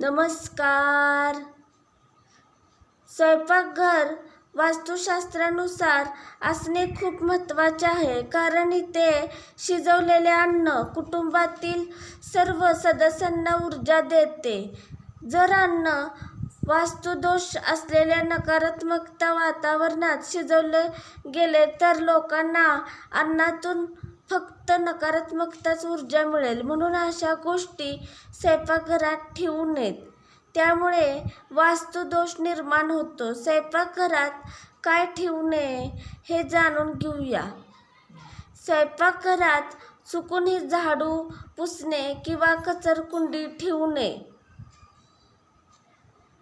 नमस्कार. स्वयंपाकघर वास्तुशास्त्रानुसार असणे खूप महत्त्वाचे आहे कारण इथे शिजवलेले अन्न कुटुंबातील सर्व सदस्यांना ऊर्जा देते. जर अन्न वास्तुदोष असलेल्या नकारात्मकता वातावरणात शिजवले गेले तर लोकांना अन्नातून फक्त नकारात्मकताच ऊर्जा मिळेल म्हणून अशा गोष्टी स्वयंपाकघरात ठेवू नयेत. त्यामुळे वास्तुदोष निर्माण होतो. स्वयंपाकघरात काय ठेवू नये हे जाणून घेऊया. स्वयंपाकघरात चुकूनही झाडू पुसणे किंवा कचरकुंडी ठेवू नये.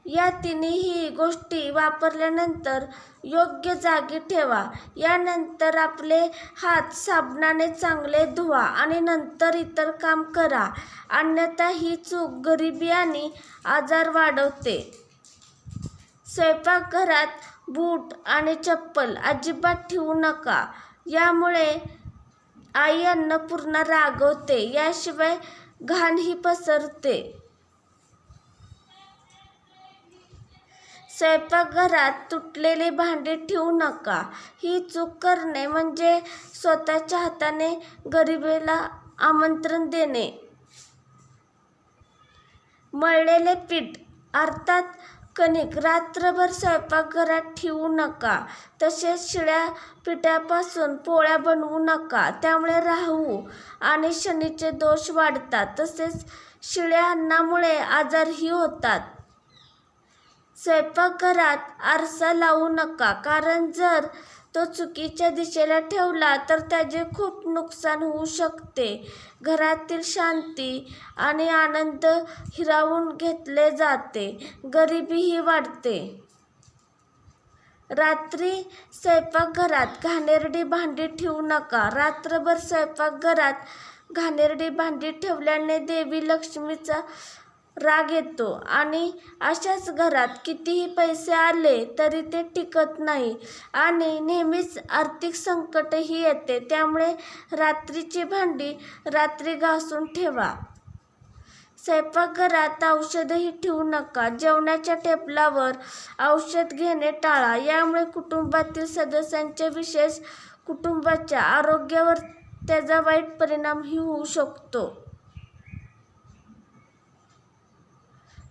या तिन्ही गोष्टी वापरल्यानंतर योग्य जागी ठेवा. यानंतर आपले हात साबणाने चांगले धुवा आणि नंतर इतर काम करा. अन्यथा ही चूक गरिबी आणि आजार वाढवते. स्वयंपाकघरात बूट आणि चप्पल अजिबात ठेवू नका. यामुळे आई अन्नपूर्णा रागवते. याशिवाय घाणही पसरते. स्वयंपाकघरात तुटलेली भांडी ठेवू नका. ही चूक करणे म्हणजे स्वतःच्या हाताने गरिबीला आमंत्रण देणे. मळलेले पीठ अर्थात कणिक रात्रभर स्वयंपाकघरात ठेवू नका. तसेच शिळ्या पिठापासून पोळ्या बनवू नका त्यामुळे राहू आणि शनीचे दोष वाढतात. तसेच शिळ्या अन्नामुळे आजारही होतात. स्वयंपाकघरात आरसा लावू नका. कारण जर तो चुकीच्या दिशेला ठेवला तर त्याचे खूप नुकसान होऊ शकते. घरातील शांती आणि आनंद हिरावून घेतले जाते. गरिबीही वाढते. रात्री स्वयंपाकघरात घाणेरडी भांडी ठेवू नका. रात्रभर स्वयंपाकघरात घाणेरडी भांडी ठेवल्याने देवी लक्ष्मीचा राग येतो. आणि अशाच घरात कितीही पैसे आले तरी ते टिकत नाही. आणि नेहमीच आर्थिक संकटही येते. त्यामुळे रात्रीची भांडी रात्री घासून ठेवा. स्वयंपाकघरात औषधही ठेवू नका. जेवणाच्या टेबलावर औषध घेणे टाळा. यामुळे कुटुंबातील सदस्यांच्या विशेष कुटुंबाच्या आरोग्यावर त्याचा वाईट परिणामही होऊ शकतो.